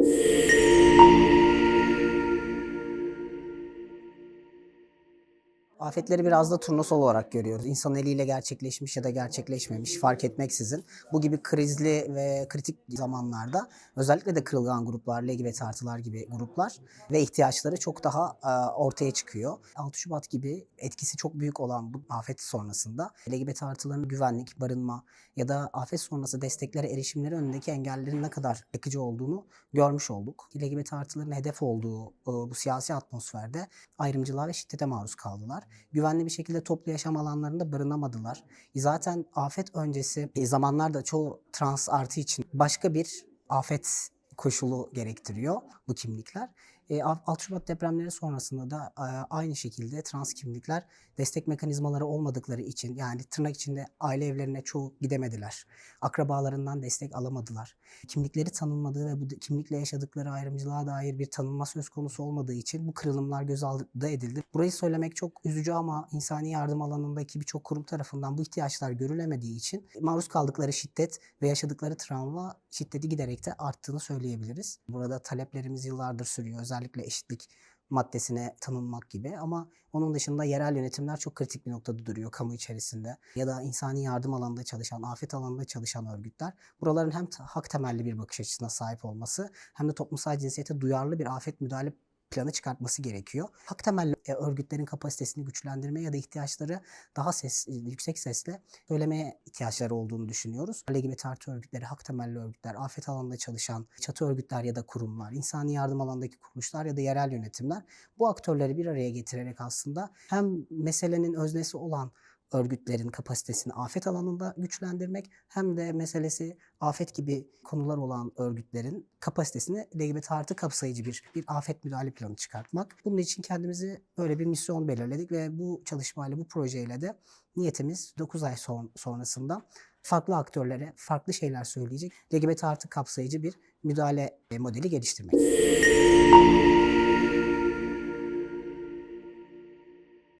you Afetleri biraz da turnusol olarak görüyoruz. İnsan eliyle gerçekleşmiş ya da gerçekleşmemiş fark etmeksizin. Bu gibi krizli ve kritik zamanlarda özellikle de kırılgan gruplar, legi ve tartılar gibi gruplar ve ihtiyaçları çok daha e, ortaya çıkıyor. 6 Şubat gibi etkisi çok büyük olan bu afet sonrasında legi ve tartıların güvenlik, barınma ya da afet sonrası desteklere erişimleri önündeki engellerin ne kadar yakıcı olduğunu görmüş olduk. Legi ve tartıların hedef olduğu e, bu siyasi atmosferde ayrımcılığa ve şiddete maruz kaldılar. Güvenli bir şekilde toplu yaşam alanlarında barınamadılar. E, Zaten afet öncesi e, zamanlarda çoğu trans artı için başka bir afet koşulu gerektiriyor bu kimlikler. E, 6 Şubat depremleri sonrasında da e, aynı şekilde trans kimlikler destek mekanizmaları olmadıkları için yani tırnak içinde aile evlerine çoğu gidemediler. Akrabalarından destek alamadılar. Kimlikleri tanınmadığı ve bu kimlikle yaşadıkları ayrımcılığa dair bir tanınma söz konusu olmadığı için bu kırılımlar göz ardı edildi. Burayı söylemek çok üzücü ama insani yardım alanındaki birçok kurum tarafından bu ihtiyaçlar görülemediği için maruz kaldıkları şiddet ve yaşadıkları travma şiddeti giderek de arttığını söyleyebiliriz. Burada taleplerimiz yıllardır sürüyor. Özellikle eşitlik maddesine tanınmak gibi. Ama onun dışında yerel yönetimler çok kritik bir noktada duruyor kamu içerisinde. Ya da insani yardım alanında çalışan, afet alanında çalışan örgütler. Buraların hem hak temelli bir bakış açısına sahip olması hem de toplumsal cinsiyete duyarlı bir afet müdahale planı çıkartması gerekiyor. Hak temelli e, örgütlerin kapasitesini güçlendirme ya da ihtiyaçları daha ses, e, yüksek sesle söylemeye ihtiyaçları olduğunu düşünüyoruz. LGBT artı örgütleri, hak temelli örgütler, afet alanında çalışan çatı örgütler ya da kurumlar, insani yardım alanındaki kuruluşlar ya da yerel yönetimler bu aktörleri bir araya getirerek aslında hem meselenin öznesi olan örgütlerin kapasitesini afet alanında güçlendirmek hem de meselesi afet gibi konular olan örgütlerin kapasitesini LGBT artı kapsayıcı bir, bir afet müdahale planı çıkartmak. Bunun için kendimizi böyle bir misyon belirledik ve bu çalışmayla, bu projeyle de niyetimiz 9 ay son, sonrasında farklı aktörlere farklı şeyler söyleyecek LGBT artı kapsayıcı bir müdahale modeli geliştirmek.